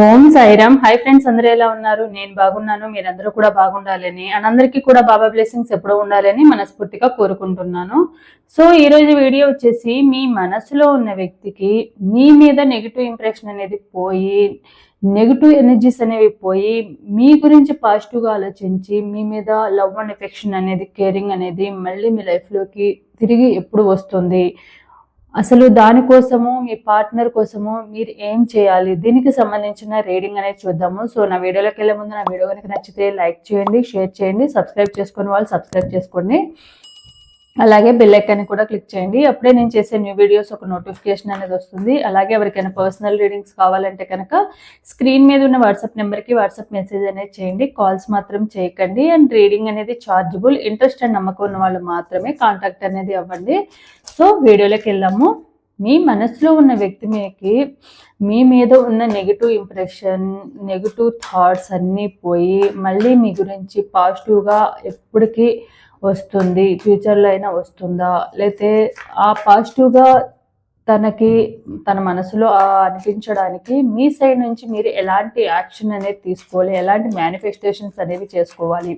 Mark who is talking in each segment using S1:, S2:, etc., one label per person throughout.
S1: ఓం Sairam. Hi friends అందరూ ఎలా ఉన్నారు? నేను బాగున్నాను మీరందరూ కూడా బాగుండాలని అండ్ అందరికీ కూడా బాబా బ్లెస్సింగ్స్ ఎప్పుడూ ఉండాలని మనస్ఫూర్తిగా కోరుకుంటున్నాను. సో ఈ రోజు వీడియో వచ్చేసి మీ మనసులో ఉన్న వ్యక్తికి మీ మీద నెగిటివ్ ఇంప్రెషన్ అనేది పోయి నెగిటివ్ ఎనర్జీస్ అనేవి పోయి మీ గురించి పాజిటివ్గా ఆలోచించి మీ మీద లవ్ అండ్ ఎఫెక్షన్ అనేది కేరింగ్ అనేది మళ్ళీ మీ లైఫ్లోకి తిరిగి ఎప్పుడు వస్తుంది? అసలు దానికోసము మీ పార్ట్నర్ కోసము మీరు ఏం చేయాలి? దీనికి సంబంధించిన రీడింగ్ అనేది చూద్దాము. సో నా వీడియోలోకి వెళ్ళే ముందు నా వీడియో కనుక నచ్చితే లైక్ చేయండి షేర్ చేయండి సబ్స్క్రైబ్ చేసుకుని వాళ్ళు సబ్స్క్రైబ్ చేసుకోండి. అలాగే బెల్ ఐకాన్ని కూడా క్లిక్ చేయండి. అప్పుడే నేను చేసే న్యూ వీడియోస్ ఒక నోటిఫికేషన్ అనేది వస్తుంది. అలాగే ఎవరికైనా పర్సనల్ రీడింగ్స్ కావాలంటే కనుక స్క్రీన్ మీద ఉన్న వాట్సాప్ నెంబర్కి వాట్సాప్ మెసేజ్ అనేది చేయండి. కాల్స్ మాత్రం చేయకండి. అండ్ రీడింగ్ అనేది చార్జబుల్ ఇంట్రెస్ట్ అండ్ నమ్మకం ఉన్న వాళ్ళు మాత్రమే కాంటాక్ట్ అనేది అవ్వండి. సో వీడియోలోకి వెళ్ళాము మీ మనసులో ఉన్న వ్యక్తి మీకి మీ మీద ఉన్న నెగిటివ్ ఇంప్రెషన్ నెగిటివ్ థాట్స్ అన్నీ పోయి మళ్ళీ మీ గురించి పాజిటివ్గా ఎప్పటికీ వస్తుంది ఫ్యూచర్లో అయినా వస్తుందా? లేతే ఆ పాజిటివ్గా తనకి తన మనసులో అనిపించడానికి మీ సైడ్ నుంచి మీరు ఎలాంటి యాక్షన్ అనేది తీసుకోవాలి? ఎలాంటి మేనిఫెస్టేషన్స్ అనేవి చేసుకోవాలి?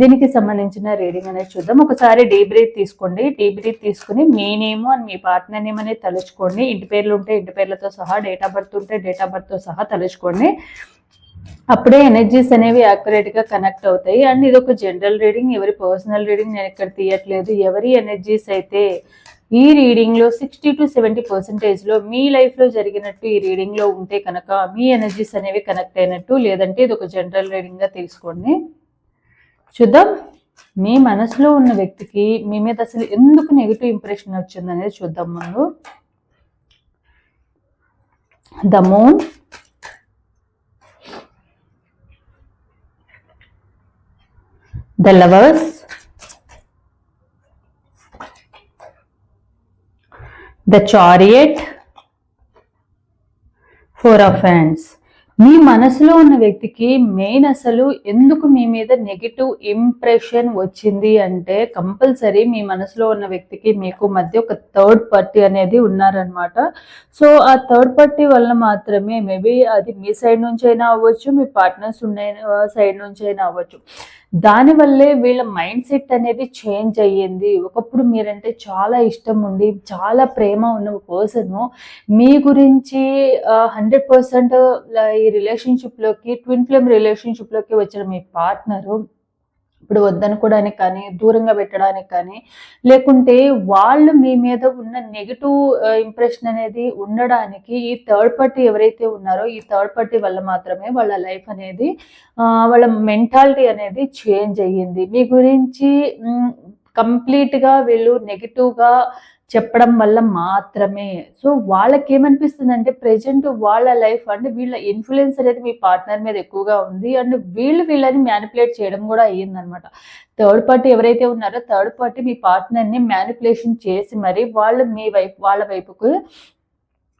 S1: దీనికి సంబంధించిన రీడింగ్ అనేది చూద్దాం. ఒకసారి డీ బ్రీత్ తీసుకోండి. డీ బ్రీత్ తీసుకుని మీ నేమ్ అండ్ మీ పార్ట్నర్ నేమ్ అనేది తలుచుకోండి. ఇంటి పేర్లు ఉంటే ఇంటి పేర్లతో సహా డేట్ ఆఫ్ బర్త్ ఉంటే డేట్ ఆఫ్ బర్త్తో సహా తలుచుకోండి. అప్పుడే ఎనర్జీస్ అనేవి accurate గా కనెక్ట్ అవుతాయి. అండ్ ఇది ఒక జనరల్ రీడింగ్ ఎవరి పర్సనల్ రీడింగ్ నేను ఇక్కడ తీయట్లేదు. ఎవరి ఎనర్జీస్ అయితే ఈ రీడింగ్లో సిక్స్టీ టు సెవెంటీ పర్సెంటేజ్లో మీ లైఫ్లో జరిగినట్టు ఈ రీడింగ్లో ఉంటే కనుక మీ ఎనర్జీస్ అనేవి కనెక్ట్ అయినట్టు లేదంటే ఇది ఒక జనరల్ రీడింగ్గా తీసుకోండి. చూద్దాం. మీ మనసులో ఉన్న వ్యక్తికి మీ మీద అసలు ఎందుకు నెగిటివ్ ఇంప్రెషన్ వచ్చింది అనేది చూద్దాం ముందు the moon the lovers. The chariot. Four of hands మీ మనసులో ఉన్న వ్యక్తికి మెయిన్ అసలు ఎందుకు మీ మీద నెగిటివ్ ఇంప్రెషన్ వచ్చింది అంటే కంపల్సరీ మీ మనసులో ఉన్న వ్యక్తికి మీకు మధ్య ఒక థర్డ్ పార్టీ అనేది ఉన్నారనమాట సో ఆ థర్డ్ పార్టీ వల్ల మాత్రమే మేబీ అది మీ సైడ్ నుంచి అయినా అవ్వచ్చు మీ పార్ట్నర్స్ ఉన్న సైడ్ నుంచి అయినా అవ్వచ్చు. దానివల్లే వీళ్ళ మైండ్ సెట్ అనేది చేంజ్ అయ్యింది. ఒకప్పుడు మీరంటే చాలా ఇష్టం ఉండి చాలా ప్రేమ ఉన్న పర్సన్ మీ గురించి హండ్రెడ్ పర్సెంట్ ఈ రిలేషన్షిప్లోకి ట్విన్ ఫ్లేమ్ రిలేషన్షిప్లోకి వచ్చిన మీ పార్ట్నరు ఇప్పుడు వద్దనుకోవడానికి కానీ దూరంగా పెట్టడానికి కానీ లేకుంటే వాళ్ళు మీ మీద ఉన్న నెగిటివ్ ఇంప్రెషన్ uh, అనేది ఉండడానికి ఈ థర్డ్ పార్టీ ఎవరైతే ఉన్నారో ఈ థర్డ్ పార్టీ వల్ల మాత్రమే వాళ్ళ లైఫ్ అనేది uh, వాళ్ళ మెంటాలిటీ అనేది చేంజ్ అయ్యింది. మీ గురించి కంప్లీట్గా వీళ్ళు నెగిటివ్గా చెప్పడం వల్ల మాత్రమే. సో వాళ్ళకి ఏమనిపిస్తుంది అంటే ప్రజెంట్ వాళ్ళ లైఫ్ అంటే వీళ్ళ ఇన్ఫ్లుయెన్స్ అనేది మీ పార్ట్నర్ మీద ఎక్కువగా ఉంది. అండ్ వీళ్ళు వీళ్ళని మ్యానిపులేట్ చేయడం కూడా అయ్యిందనమాట. థర్డ్ పార్టీ ఎవరైతే ఉన్నారో థర్డ్ పార్టీ మీ పార్ట్నర్ని మ్యానిపులేషన్ చేసి మరి వాళ్ళు మీ వైపు వాళ్ళ వైపుకు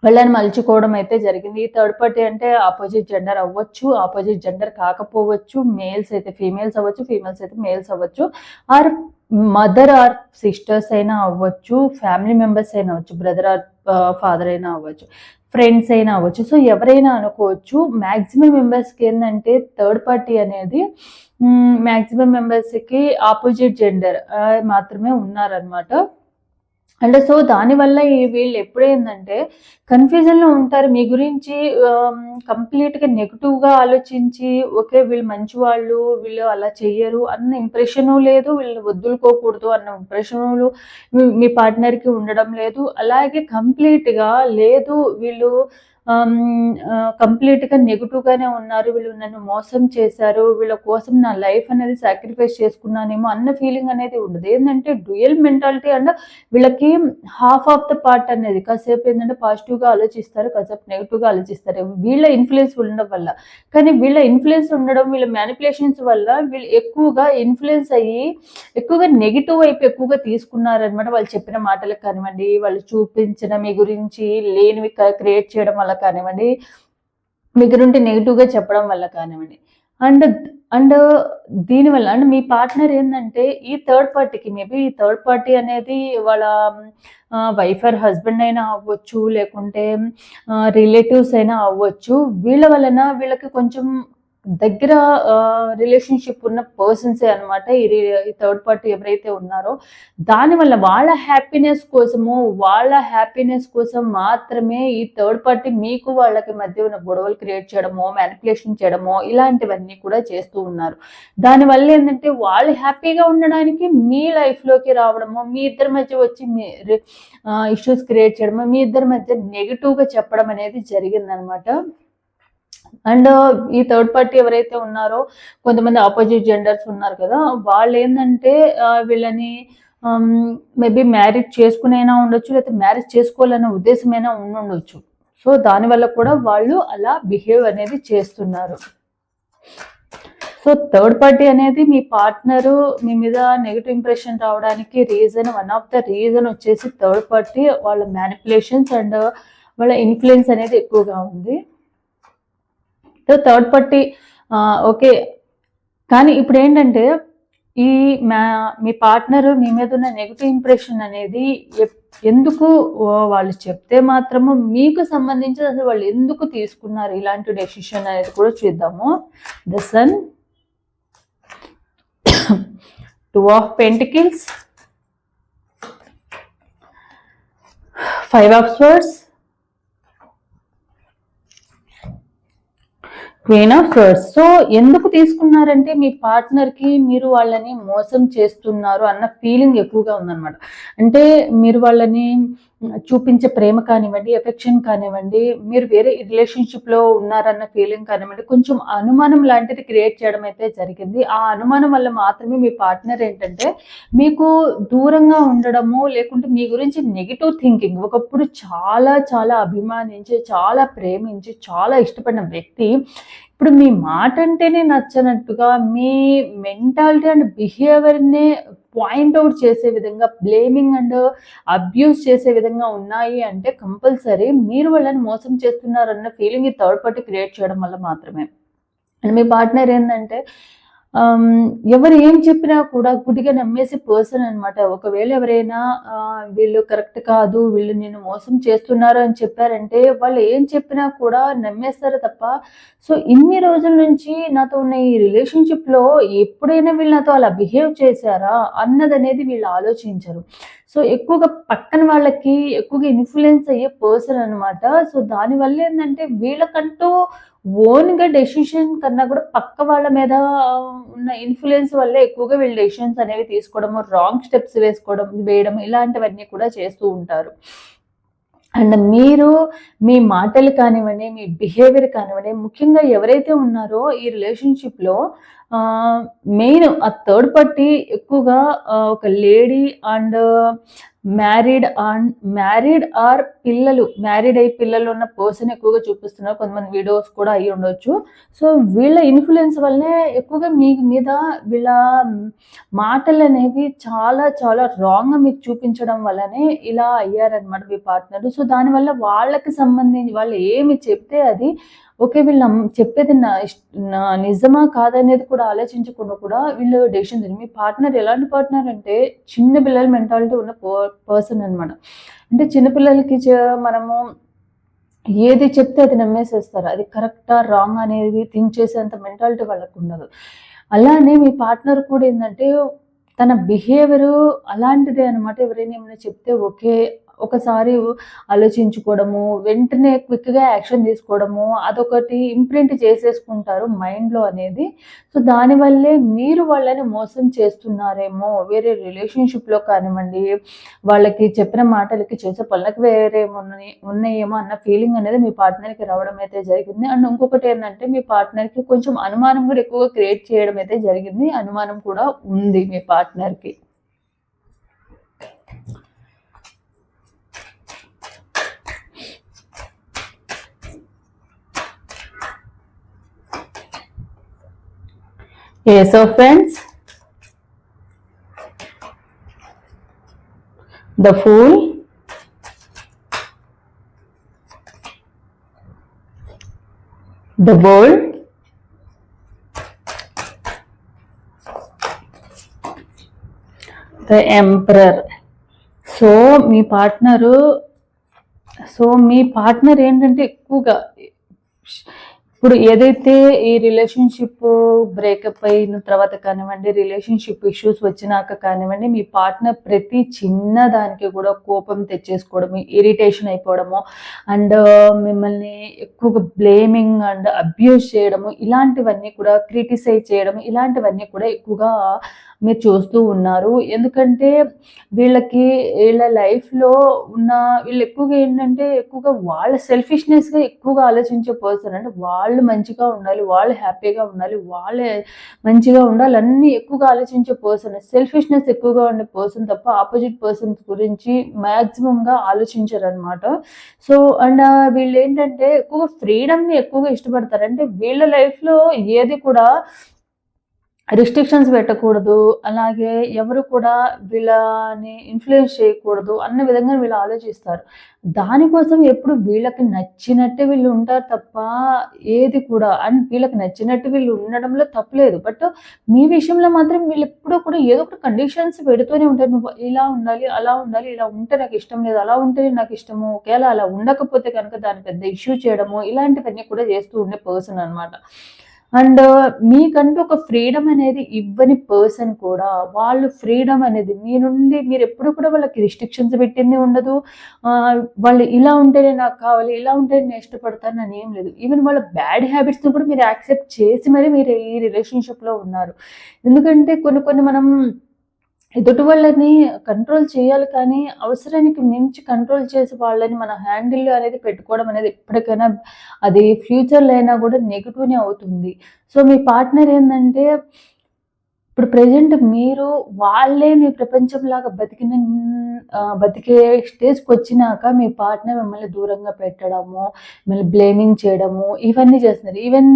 S1: వాళ్ళని మలుచుకోవడం అయితే జరిగింది. ఈ థర్డ్ పార్టీ అంటే ఆపోజిట్ జెండర్ అవ్వచ్చు ఆపోజిట్ జెండర్ కాకపోవచ్చు మేల్స్ అయితే ఫీమేల్స్ అవ్వచ్చు ఫీమేల్స్ అయితే మేల్స్ అవ్వచ్చు. ఆర్ మదర్ ఆర్ సిస్టర్స్ అయినా అవ్వచ్చు ఫ్యామిలీ మెంబర్స్ అయినా అవ్వచ్చు బ్రదర్ ఆర్ ఫాదర్ అయినా అవ్వచ్చు ఫ్రెండ్స్ అయినా అవ్వచ్చు. సో ఎవరైనా అనుకోవచ్చు మ్యాక్సిమం మెంబర్స్కి ఏంటంటే థర్డ్ పార్టీ అనేది మ్యాక్సిమం మెంబర్స్కి ఆపోజిట్ జెండర్ మాత్రమే ఉన్నారనమాట అంటే సో దానివల్ల ఈ వీళ్ళు ఎప్పుడైందంటే కన్ఫ్యూజన్లో ఉంటారు. మీ గురించి um, కంప్లీట్గా నెగిటివ్గా ఆలోచించి ఓకే వీళ్ళు మంచి వాళ్ళు వీళ్ళు అలా చెయ్యరు అన్న ఇంప్రెషను లేదు. వీళ్ళు వదులుకోకూడదు అన్న ఇంప్రెషను మీ పార్ట్నర్కి ఉండడం లేదు. అలాగే కంప్లీట్గా లేదు. వీళ్ళు కంప్లీట్గా నెగిటివ్గానే ఉన్నారు. వీళ్ళు నన్ను మోసం చేశారు. వీళ్ళ కోసం నా లైఫ్ అనేది సాక్రిఫైస్ చేసుకున్నానేమో అన్న ఫీలింగ్ అనేది ఉండదు. ఏంటంటే డ్యూయల్ మెంటాలిటీ అండ్ వీళ్ళకి హాఫ్ ఆఫ్ ద పార్ట్ అనేది కాసేపు ఏంటంటే పాజిటివ్గా ఆలోచిస్తారు కాసేపు నెగిటివ్గా ఆలోచిస్తారు. వీళ్ళ ఇన్ఫ్లుయెన్స్ ఉండడం వల్ల. కానీ వీళ్ళ ఇన్ఫ్లుయెన్స్ ఉండడం వీళ్ళ మ్యానిపులేషన్స్ వల్ల వీళ్ళు ఎక్కువగా ఇన్ఫ్లుయెన్స్ అయ్యి ఎక్కువగా నెగిటివ్ వైపు ఎక్కువగా తీసుకున్నారనమాట వాళ్ళు చెప్పిన మాటలకు కానివ్వండి. వాళ్ళు చూపించిన మీ గురించి లేనివి క్రియేట్ చేయడం వల్ల కానివ్వండి మీకు ఉంటే నెగిటివ్గా చెప్పడం వల్ల కానివ్వండి. అండ్ అండ్ దీనివల్ల అండ్ మీ పార్ట్నర్ ఏంటంటే ఈ థర్డ్ పార్టీకి మేబీ ఈ థర్డ్ పార్టీ అనేది వాళ్ళ వైఫ్ ఆర్ హస్బెండ్ అయినా అవ్వచ్చు లేకుంటే రిలేటివ్స్ అయినా అవ్వచ్చు వీళ్ళ వలన వీళ్ళకి కొంచెం దగ్గర రిలేషన్షిప్ ఉన్న పర్సన్సే అనమాట ఈ థర్డ్ పార్టీ ఎవరైతే ఉన్నారో దానివల్ల వాళ్ళ హ్యాపీనెస్ కోసము వాళ్ళ హ్యాపీనెస్ కోసం మాత్రమే ఈ థర్డ్ పార్టీ మీకు వాళ్ళకి మధ్య ఉన్న గొడవలు క్రియేట్ చేయడమో మ్యానిపులేషన్ చేయడమో ఇలాంటివన్నీ కూడా చేస్తూ ఉన్నారు. దానివల్ల ఏంటంటే వాళ్ళు హ్యాపీగా ఉండడానికి మీ లైఫ్లోకి రావడము మీ ఇద్దరి మధ్య వచ్చి మీ ఇష్యూస్ క్రియేట్ చేయడము మీ ఇద్దరి మధ్య నెగిటివ్గా చెప్పడం అనేది జరిగిందనమాట అండ్ uh, ఈ థర్డ్ పార్టీ ఎవరైతే ఉన్నారో కొంతమంది ఆపోజిట్ జెండర్స్ ఉన్నారు కదా వాళ్ళు ఏంటంటే వీళ్ళని um, మేబీ మ్యారేజ్ చేసుకునైనా ఉండొచ్చు లేకపోతే మ్యారేజ్ చేసుకోవాలనే ఉద్దేశమైనా ఉండుండొచ్చు. సో దానివల్ల కూడా వాళ్ళు అలా బిహేవ్ అనేది చేస్తున్నారు. సో థర్డ్ పార్టీ అనేది మీ పార్ట్నరు మీ మీద నెగిటివ్ ఇంప్రెషన్ రావడానికి reason one of the reason వచ్చేసి థర్డ్ పార్టీ వాళ్ళ మ్యానిపులేషన్స్ అండ్ uh, వాళ్ళ ఇన్ఫ్లుయెన్స్ అనేది ఎక్కువగా ఉంది. థర్డ్ పార్టీ ఓకే కానీ ఇప్పుడు ఏంటంటే ఈ మా మీ పార్ట్నర్ మీ మీద ఉన్న నెగిటివ్ ఇంప్రెషన్ అనేది ఎందుకు వాళ్ళు చెప్తే మాత్రము మీకు సంబంధించి అసలు వాళ్ళు ఎందుకు తీసుకున్నారు ఇలాంటి డెసిషన్ అనేది కూడా చూద్దాము. The sun two of pentacles five of swords queen of swords. So ఎందుకు తీసుకున్నారంటే మీ పార్ట్నర్కి మీరు వాళ్ళని మోసం చేస్తున్నారు అన్న ఫీలింగ్ ఎక్కువగా ఉందన్నమాట. అంటే మీరు వాళ్ళని చూపించే ప్రేమ కానివ్వండి ఎఫెక్షన్ కానివ్వండి మీరు వేరే రిలేషన్షిప్లో ఉన్నారన్న ఫీలింగ్ కానివ్వండి కొంచెం అనుమానం లాంటిది క్రియేట్ చేయడం అయితే జరిగింది. ఆ అనుమానం వల్ల మాత్రమే మీ పార్ట్నర్ ఏంటంటే మీకు దూరంగా ఉండడము లేకుంటే మీ గురించి నెగిటివ్ థింకింగ్ ఒకప్పుడు చాలా చాలా అభిమానించి చాలా ప్రేమించి చాలా ఇష్టపడిన వ్యక్తి ఇప్పుడు మీ మాట అంటేనే నచ్చనట్టుగా మీ మెంటాలిటీ అండ్ బిహేవియర్నే పాయింట్అవుట్ చేసే విధంగా బ్లేమింగ్ అండ్ అబ్యూస్ చేసే విధంగా ఉన్నాయి అంటే కంపల్సరీ మీరు వాళ్ళని మోసం చేస్తున్నారన్న ఫీలింగ్ ఈ థర్డ్ పార్టీ క్రియేట్ చేయడం వల్ల మాత్రమే. అండ్ మీ పార్ట్నర్ ఏంటంటే ఎవరు ఏం చెప్పినా కూడా గుడిగా నమ్మేసి పర్సన్ అనమాట ఒకవేళ ఎవరైనా వీళ్ళు కరెక్ట్ కాదు వీళ్ళు నేను మోసం చేస్తున్నారు అని చెప్పారంటే వాళ్ళు ఏం చెప్పినా కూడా నమ్మేస్తారు తప్ప సో ఇన్ని రోజుల నుంచి నాతో ఉన్న ఈ రిలేషన్షిప్లో ఎప్పుడైనా వీళ్ళు నాతో అలా బిహేవ్ చేశారా అన్నది అనేది వీళ్ళు ఆలోచించరు. సో ఎక్కువగా పక్కన వాళ్ళకి ఎక్కువగా ఇన్ఫ్లుయెన్స్ అయ్యే పర్సన్ అనమాట సో దానివల్ల ఏంటంటే వీళ్ళకంటూ ఓన్గా డెసిషన్ కన్నా కూడా పక్క వాళ్ళ మీద ఉన్న ఇన్ఫ్లుయెన్స్ వల్ల ఎక్కువగా వీళ్ళు డెసిషన్స్ అనేవి తీసుకోవడము రాంగ్ స్టెప్స్ వేసుకోవడం వేయడం ఇలాంటివన్నీ కూడా చేస్తూ ఉంటారు. అండ్ మీరు మీ మాటలు కానివ్వండి మీ బిహేవియర్ కానివ్వండి ముఖ్యంగా ఎవరైతే ఉన్నారో ఈ రిలేషన్షిప్లో మెయిన్ ఆ థర్డ్ పార్టీ ఎక్కువగా ఒక lady and married unmarried or పిల్లలు మ్యారీడ్ అయ్యి పిల్లలు ఉన్న పర్సన్ ఎక్కువగా చూపిస్తున్నారు. కొంతమంది వీడియోస్ కూడా అయ్యి ఉండొచ్చు. సో వీళ్ళ ఇన్ఫ్లుయెన్స్ వల్లనే ఎక్కువగా మీ మీద వీళ్ళ మాటలు అనేవి చాలా చాలా రాంగ్గా మీకు చూపించడం వల్లనే ఇలా అయ్యారనమాట మీ పార్ట్నర్ సో దానివల్ల వాళ్ళకి సంబంధించి వాళ్ళు ఏమి చెప్తే అది ఓకే వీళ్ళు చెప్పేది నా నిజమా కాదనేది కూడా ఆలోచించకుండా కూడా వీళ్ళు డెసిషన్ మీ పార్ట్నర్ ఎలాంటి పార్ట్నర్ అంటే చిన్న పిల్లల మెంటాలిటీ ఉన్న పర్సన్ అనమాట అంటే చిన్నపిల్లలకి మనము ఏది చెప్తే అది నమ్మేసేస్తారు. అది కరెక్టా రాంగ్ అనేది థింక్ చేసేంత మెంటాలిటీ వాళ్ళకు ఉండదు. అలానే మీ పార్ట్నర్ కూడా ఏంటంటే తన బిహేవియర్ అలాంటిదే అనమాట ఎవరైనా ఏమైనా చెప్తే ఓకే ఒకసారి ఆలోచించుకోవడము వెంటనే క్విక్గా యాక్షన్ తీసుకోవడము అదొకటి ఇంప్రింట్ చేసేసుకుంటారు మైండ్లో అనేది. సో దానివల్లే మీరు వాళ్ళని మోసం చేస్తున్నారేమో వేరే రిలేషన్షిప్లో కానివ్వండి వాళ్ళకి చెప్పిన మాటలకి చేసే పనులకు వేరే ఉన్నాయేమో అన్న ఫీలింగ్ అనేది మీ పార్ట్నర్కి రావడం అయితే జరిగింది. అండ్ ఇంకొకటి ఏంటంటే మీ పార్ట్నర్కి కొంచెం అనుమానం కూడా ఎక్కువగా క్రియేట్ చేయడం అయితే జరిగింది. అనుమానం కూడా ఉంది మీ పార్ట్నర్కి Okay, so friends, the fool the bold the emperor so me partner so మీ పార్ట్నర్ ఏంటంటే ఎక్కువగా ఇప్పుడు ఏదైతే ఈ రిలేషన్షిప్ బ్రేకప్ అయిన తర్వాత కానివ్వండి రిలేషన్షిప్ ఇష్యూస్ వచ్చినాక కానివ్వండి మీ పార్ట్నర్ ప్రతి చిన్న దానికి కూడా కోపం తెచ్చేసుకోవడము ఇరిటేషన్ అయిపోవడము అండ్ మిమ్మల్ని ఎక్కువగా బ్లేమింగ్ అండ్ అబ్యూస్ చేయడము ఇలాంటివన్నీ కూడా క్రిటిసైజ్ చేయడం ఇలాంటివన్నీ కూడా ఎక్కువగా మీరు చూస్తూ ఉన్నారు. ఎందుకంటే వీళ్ళకి వీళ్ళ లైఫ్లో ఉన్న వీళ్ళు ఎక్కువగా ఏంటంటే ఎక్కువగా వాళ్ళ సెల్ఫిష్నెస్గా ఎక్కువగా ఆలోచించే పర్సన్ అంటే వాళ్ళు మంచిగా ఉండాలి వాళ్ళు హ్యాపీగా ఉండాలి వాళ్ళే మంచిగా ఉండాలి అన్నీ ఎక్కువగా ఆలోచించే పర్సన్ సెల్ఫిష్నెస్ ఎక్కువగా ఉండే పర్సన్ తప్ప ఆపోజిట్ పర్సన్స్ గురించి మ్యాక్సిమంగా ఆలోచించారనమాట సో అండ్ uh, వీళ్ళు ఏంటంటే ఎక్కువగా ఫ్రీడమ్ని ఎక్కువగా ఇష్టపడతారు. అంటే వీళ్ళ లైఫ్లో ఏది కూడా రిస్ట్రిక్షన్స్ పెట్టకూడదు. అలాగే ఎవరు కూడా వీళ్ళని ఇన్ఫ్లుయెన్స్ చేయకూడదు అన్న విధంగా వీళ్ళు ఆలోచిస్తారు. దానికోసం ఎప్పుడు వీళ్ళకి నచ్చినట్టే వీళ్ళు ఉంటారు తప్ప ఏది కూడా. అండ్ వీళ్ళకి నచ్చినట్టు వీళ్ళు ఉండడంలో తప్పలేదు బట్ మీ విషయంలో మాత్రం వీళ్ళు ఎప్పుడూ కూడా ఏదో ఒక కండిషన్స్ పెడుతూనే ఉంటారు. నువ్వు ఇలా ఉండాలి అలా ఉండాలి ఇలా ఉంటే నాకు ఇష్టం లేదు అలా ఉంటే నాకు ఇష్టము. ఒకవేళ అలా ఉండకపోతే కనుక దాని పెద్ద ఇష్యూ చేయడము ఇలాంటివన్నీ కూడా చేస్తూ ఉండే పర్సన్ అనమాట అండ్ మీకంటూ ఒక ఫ్రీడమ్ అనేది ఇవ్వని పర్సన్ కూడా వాళ్ళు ఫ్రీడమ్ అనేది మీ నుండి మీరు ఎప్పుడు కూడా వాళ్ళకి రిస్ట్రిక్షన్స్ పెట్టింది ఉండదు. వాళ్ళు ఇలా ఉంటేనే నాకు కావాలి ఇలా ఉంటేనే నేను ఇష్టపడతాను అని ఏం లేదు. ఈవెన్ వాళ్ళ బ్యాడ్ హ్యాబిట్స్ని కూడా మీరు యాక్సెప్ట్ చేసి మరి మీరు ఈ రిలేషన్షిప్లో ఉన్నారు. ఎందుకంటే కొన్ని కొన్ని మనం ఎదుటి వాళ్ళని కంట్రోల్ చేయాలి కానీ అవసరానికి మించి కంట్రోల్ చేసే వాళ్ళని మన హ్యాండిల్ అనేది పెట్టుకోవడం అనేది ఎప్పటికైనా అది ఫ్యూచర్లో అయినా కూడా నెగిటివ్నే అవుతుంది. సో మీ పార్ట్నర్ ఏంటంటే ఇప్పుడు ప్రజెంట్ మీరు వాళ్ళే మీ ప్రపంచంలాగా బతికిన బతికే స్టేజ్కి వచ్చినాక మీ పార్ట్నర్ మిమ్మల్ని దూరంగా పెట్టడము మిమ్మల్ని బ్లేమింగ్ చేయడము ఇవన్నీ చేస్తున్నారు. ఈవెన్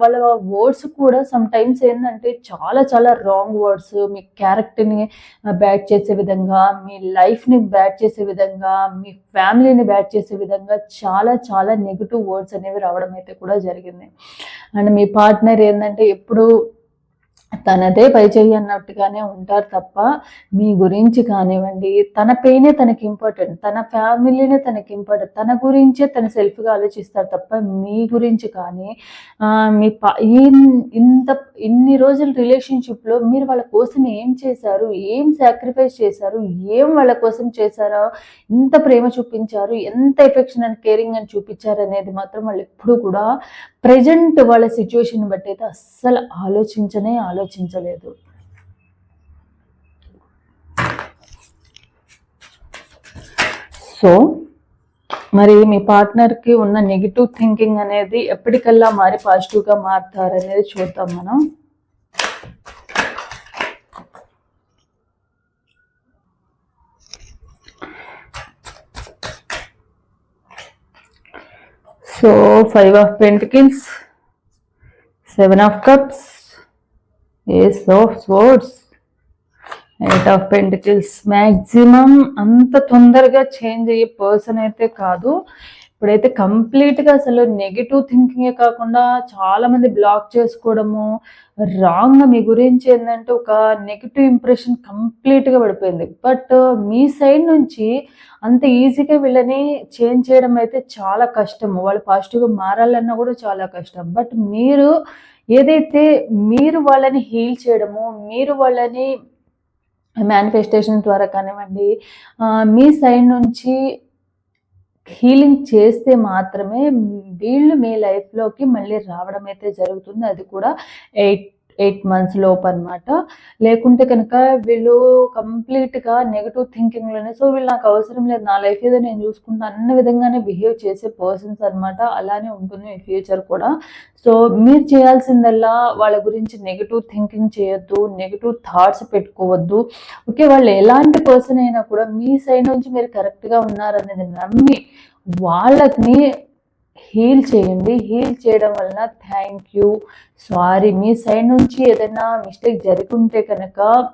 S1: వాళ్ళ వర్డ్స్ కూడా సమ్ టైమ్స్ ఏంటంటే చాలా చాలా రాంగ్ వర్డ్స్. మీ క్యారెక్టర్ని బ్యాడ్ చేసే విధంగా మీ లైఫ్ని బ్యాడ్ చేసే విధంగా మీ ఫ్యామిలీని బ్యాడ్ చేసే విధంగా చాలా చాలా నెగిటివ్ వర్డ్స్ అనేవి రావడం అయితే కూడా జరిగింది. అండ్ మీ పార్ట్నర్ ఏంటంటే ఎప్పుడు తనదే పై చెయ్యి అన్నట్టుగానే ఉంటారు తప్ప మీ గురించి కానివ్వండి తన పెయినే తనకి ఇంపార్టెంట్ తన ఫ్యామిలీనే తనకి ఇంపార్టెంట్ తన గురించే తన సెల్ఫ్గా ఆలోచిస్తారు తప్ప మీ గురించి కానీ మీ ఇంత ఇన్ని రోజుల రిలేషన్షిప్లో మీరు వాళ్ళ కోసం ఏం చేశారు ఏం సాక్రిఫైస్ చేశారు ఏం వాళ్ళ కోసం చేశారో ఎంత ప్రేమ చూపించారు ఎంత ఎఫెక్షన్ అండ్ కేరింగ్ అని చూపించారు అనేది మాత్రం వాళ్ళు ఎప్పుడు కూడా ప్రజెంట్ వాళ్ళ సిచ్యువేషన్ బట్టి అయితే అస్సలు ఆలోచించనే ఆలోచించలేదు. సో మరి మీ పార్ట్నర్కి ఉన్న నెగిటివ్ థింకింగ్ అనేది ఎప్పటికల్లా మారి పాజిటివ్గా మారుతారనేది చూద్దాం మనం. So five of pentacles seven of cups ace of swords eight of pentacles maximum అంత తొందరగా చేంజ్ అయ్యే పర్సన్ అయితే కాదు. ఇప్పుడైతే కంప్లీట్గా అసలు నెగిటివ్ థింకింగే కాకుండా చాలామంది బ్లాక్ చేసుకోవడము రాంగ్గా మీ గురించి ఏంటంటే ఒక నెగిటివ్ ఇంప్రెషన్ కంప్లీట్గా పడిపోయింది. బట్ uh, మీ సైడ్ నుంచి అంత ఈజీగా వీళ్ళని చేంజ్ చేయడం అయితే చాలా కష్టము. వాళ్ళు పాజిటివ్గా మారాలన్నా కూడా చాలా కష్టం. బట్ మీరు ఏదైతే మీరు వాళ్ళని హీల్ చేయడము మీరు వాళ్ళని మేనిఫెస్టేషన్ ద్వారా కానివ్వండి మీ సైడ్ నుంచి హీలింగ్ చేస్తే మాత్రమే వీళ్ళు మీ లైఫ్లోకి మళ్ళీ రావడం అయితే జరుగుతుంది. అది కూడా ఎయిట్ ఎయిట్ మంత్స్ లోపు అనమాట లేకుంటే కనుక వీళ్ళు కంప్లీట్గా నెగిటివ్ థింకింగ్లోనే సో వీళ్ళు నాకు అవసరం లేదు నా లైఫ్ ఏదో నేను చూసుకుంటా అన్న విధంగానే బిహేవ్ చేసే పర్సన్స్ అనమాట అలానే ఉంటుంది మీ ఫ్యూచర్ కూడా. సో మీరు చేయాల్సిందల్లా వాళ్ళ గురించి నెగిటివ్ థింకింగ్ చేయొద్దు నెగిటివ్ థాట్స్ పెట్టుకోవద్దు. ఓకే వాళ్ళు ఎలాంటి పర్సన్ అయినా కూడా మీ సైడ్ నుంచి మీరు కరెక్ట్గా ఉన్నారనేది నమ్మి వాళ్ళని హీల్ చేయండి. హీల్ చేయడం వలన థ్యాంక్ యూ. సారీ. మీ సైడ్ నుంచి ఏదైనా మిస్టేక్ జరుగుంటే కనుక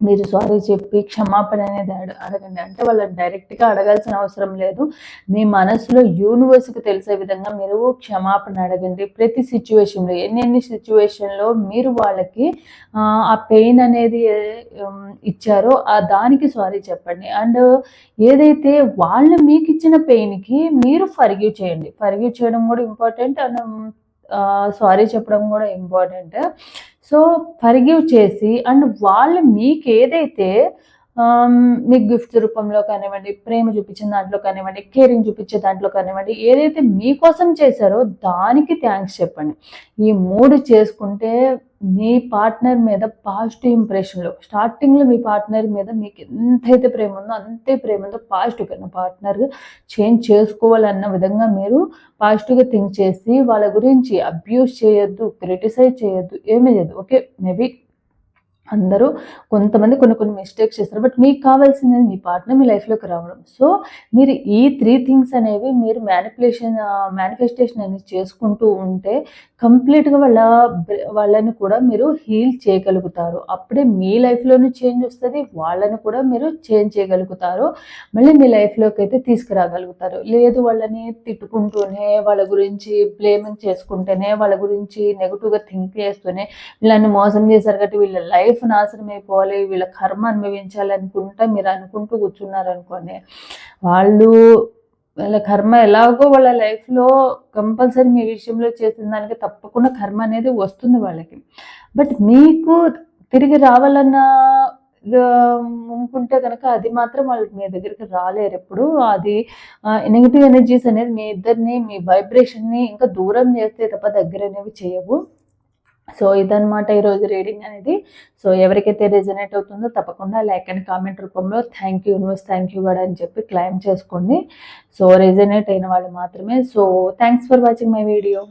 S1: మీరు సారీ చెప్పి క్షమాపణ అనేది అడ- అడగండి. అంటే వాళ్ళని డైరెక్ట్గా అడగాల్సిన అవసరం లేదు. మీ మనసులో యూనివర్స్కి తెలిసే విధంగా మీరు క్షమాపణ అడగండి. ప్రతి సిచ్యువేషన్లో ఎన్ని సిచ్యువేషన్లో మీరు వాళ్ళకి ఆ, పెయిన్ అనేది ఇచ్చారో ఆ దానికి సారీ చెప్పండి. అండ్ ఏదైతే వాళ్ళు మీకు ఇచ్చిన పెయిన్కి మీరు ఫర్గ్యూ చేయండి. ఫర్గ్యూ చేయడం కూడా ఇంపార్టెంట్ అండ్ సారీ చెప్పడం కూడా ఇంపార్టెంట్ సో ఫర్గివ్ చేసి అండ్ వాళ్ళు మీకు ఏదైతే మీకు గిఫ్ట్స్ రూపంలో కానివ్వండి ప్రేమ చూపించిన దాంట్లో కానివ్వండి కేరింగ్ చూపించే దాంట్లో కానివ్వండి ఏదైతే మీకోసం చేశారో దానికి థ్యాంక్స్ చెప్పండి. ఈ మూడు చేసుకుంటే మీ పార్ట్నర్ మీద పాజిటివ్ ఇంప్రెషన్లో స్టార్టింగ్లో మీ పార్ట్నర్ మీద మీకు ఎంతైతే ప్రేమ ఉందో అంతే ప్రేమ ఉందో పాజిటివ్ కన్నా పార్ట్నర్ చేంజ్ చేసుకోవాలన్న విధంగా మీరు పాజిటివ్గా థింక్ చేసి వాళ్ళ గురించి అబ్యూస్ చేయొద్దు క్రిటిసైజ్ చేయొద్దు ఏమీ చేయొద్దు ఓకే మేబీ అందరూ కొంతమంది కొన్ని కొన్ని మిస్టేక్స్ చేస్తారు. బట్ మీకు కావాల్సింది మీ పార్ట్నర్ మీ లైఫ్లోకి రావడం. సో మీరు ఈ త్రీ థింగ్స్ అనేవి మీరు మ్యానిపులేషన్ మేనిఫెస్టేషన్ అనేది చేసుకుంటూ ఉంటే కంప్లీట్గా వాళ్ళ వాళ్ళని కూడా మీరు హీల్ చేయగలుగుతారు. అప్పుడే మీ లైఫ్లోనూ చేంజ్ వస్తుంది వాళ్ళని కూడా మీరు చేంజ్ చేయగలుగుతారు. మళ్ళీ మీ లైఫ్లోకి అయితే తీసుకురాగలుగుతారు. లేదు వాళ్ళని తిట్టుకుంటూనే వాళ్ళ గురించి బ్లేమింగ్ చేసుకుంటేనే వాళ్ళ గురించి నెగిటివ్గా థింక్ చేస్తూనే వీళ్ళని మోసం చేశారు కాబట్టి వీళ్ళ లైఫ్ నాశనం అయిపోవాలి వీళ్ళ కర్మ అనుభవించాలి అనుకుంటా మీరు అనుకుంటూ కూర్చున్నారు అనుకోండి వాళ్ళు వాళ్ళ కర్మ ఎలాగో వాళ్ళ లైఫ్లో కంపల్సరీ మీ విషయంలో చేసిన దానికి తప్పకుండా కర్మ అనేది వస్తుంది వాళ్ళకి. బట్ మీకు తిరిగి రావాలన్న ఆ, అనుకుంటే కనుక అది మాత్రం వాళ్ళు మీ దగ్గరికి రాలేరు ఎప్పుడు. అది నెగిటివ్ ఎనర్జీస్ అనేది మీ ఇద్దరిని మీ వైబ్రేషన్ని ఇంకా దూరం చేస్తే తప్ప దగ్గర అనేవి చేయవు. సో ఇదన్నమాట ఈరోజు రీడింగ్ అనేది. సో ఎవరికైతే రెజనేట్ అవుతుందో తప్పకుండా లైక్ అండ్ కామెంట్ రూపంలో thank you universe thank you God అని చెప్పి క్లైమ్ చేసుకోండి. సో రెజనేట్ అయిన వాళ్ళు మాత్రమే. So thanks for watching my video